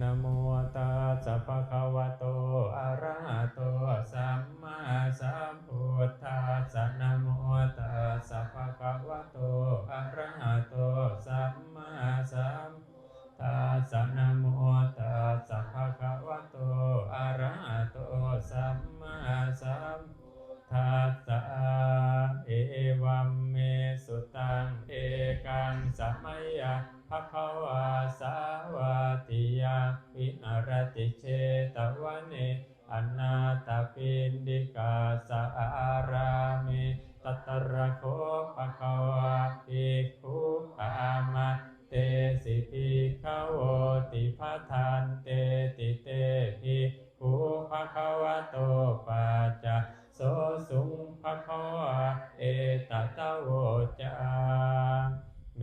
นะโมตัสสะภะคะวะโต อะระหะโต สัมมาสัมพุทธัสสะนะโมตัสสะภะคะวะโต อะระหะโต สัมมาสัมพุทธัสสะนะโมตัสสะภะคะวะโต อะระหะโต สัมมาสัมพุทธัสสะเอวัมเมสุตัง เอกังสัมมยาภะคะวาสา ติเชตวันเนอนาตปินดิกาสารามิตัตระโคภะคะวาภิกขุอามาเตสิภิกขโวติพัทานเตติเตภิกขุภะคะวะโตปัจจาโสสุงภะคะวาเอตตะโวจาเม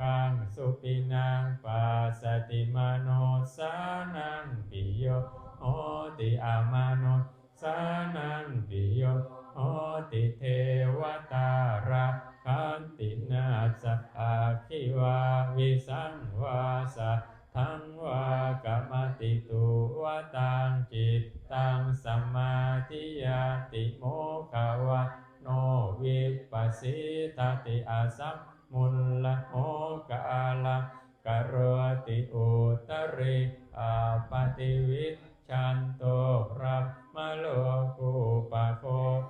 กังสุปินังปัสสติมโนสานังปิโยโหติอามโนสานังปิโยโหติเทวตาราคันตินาสอาคิวาวิสังวาสะทังวากรรมติตุวตังจิตตังสัมมาทิยาติโมขาวะโนวิปัสสิตติอาสัม มุลละโอกาละกโรติอุตริอาปฏิวิชชันโตรัมมโลกุปะโค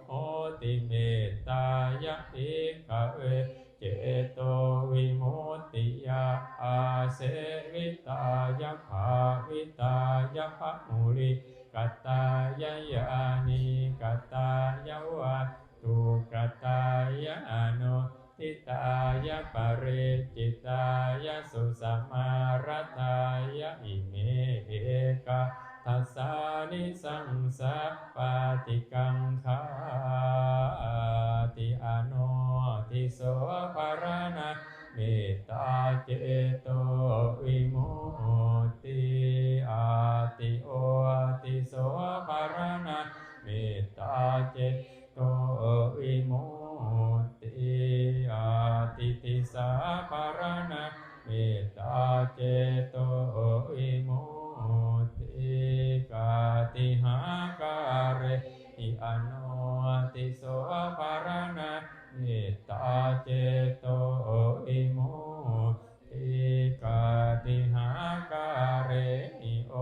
โหติเมตตายะอิ ปาติกังคาติอโนทิโสภารณะเมตตาเจโต ติโสภารณะเมตตาเจโตอิโมติกาติหาการิโอ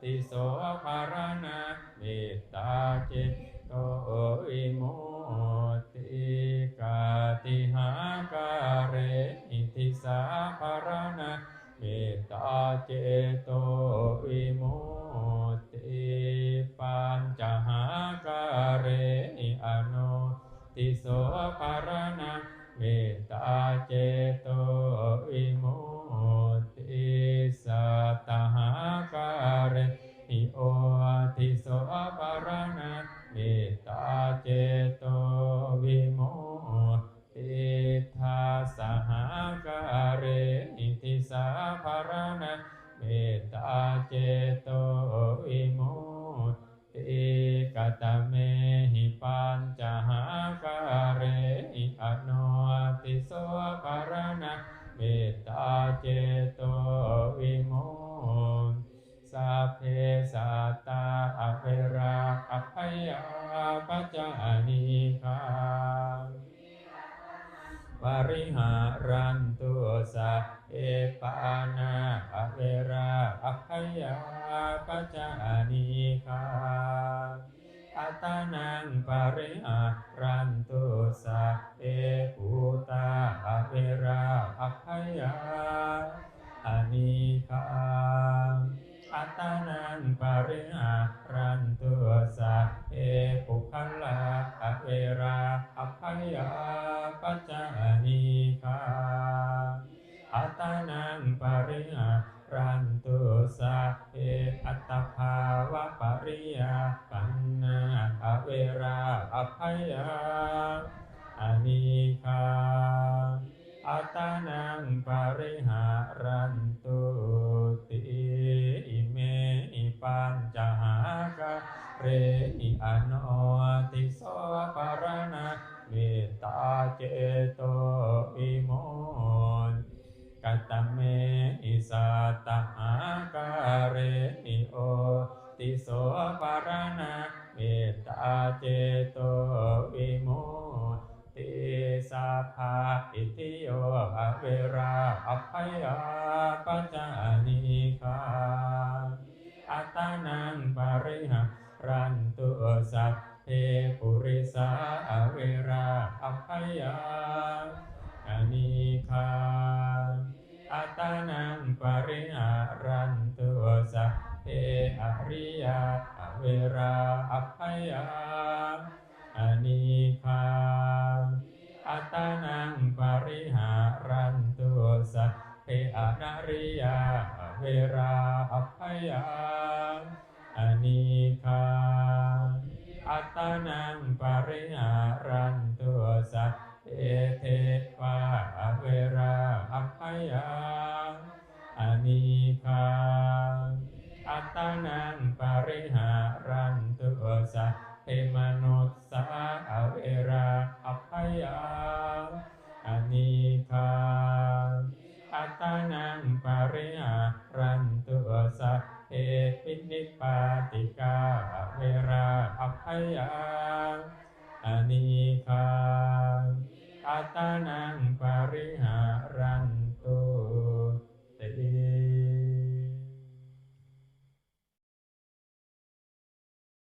ติโสภารณะเมตตาเจโตอิโมติกาติหาการะอิทิสาภารณะเมตตาเจโตวิโม โสภารณะเมตตาเจโตวิมุตติสัตหาการะโอติโสภารณะเมตตาเจโตวิมุตติทัสห ภารณะเมตตาเจโตวิโมสัพเพสัตตาอเวราอัพยาปัจจานิคาปริหารันตุสัพเพปานาอเวราอัพยาปัจจานิคา ตานังปะริอารันตุสัพเพภูตาอเวราอัพยาอานิคาอัตานังปะริอารันตุสัพเพปุคลาอเวราอภัยยา ริยาปันนาอเวราอภัยยาอนิคาอัตานังปริหารันตุติอิเมอิปัญจหากะเรอิอโนติโสปารณะเมตตาเจโตวิโมนกัตตเมอิสัต ติโสปารณะเมตตาเจโตวิโมติสาภาอิติโยอเวราอภัยยาปัจจานิคาอัตตานังปริหารันตุสัพเพปุริสาเวราอภัยยาอานิคาอัตตานังปริหาร อริยาอเวราอภัยยาอนิคาอัตตานังปริหารันตุสัพเพอนาริยาเวราอภัยยาอนิคาอัตตานังปริหารันตุสัพเพเท อภัยาอานิคาอัตตานังปริหารันตุสัพเพปินิปาติกาเวราอภัยาอานิคาอัตตานังปริหารั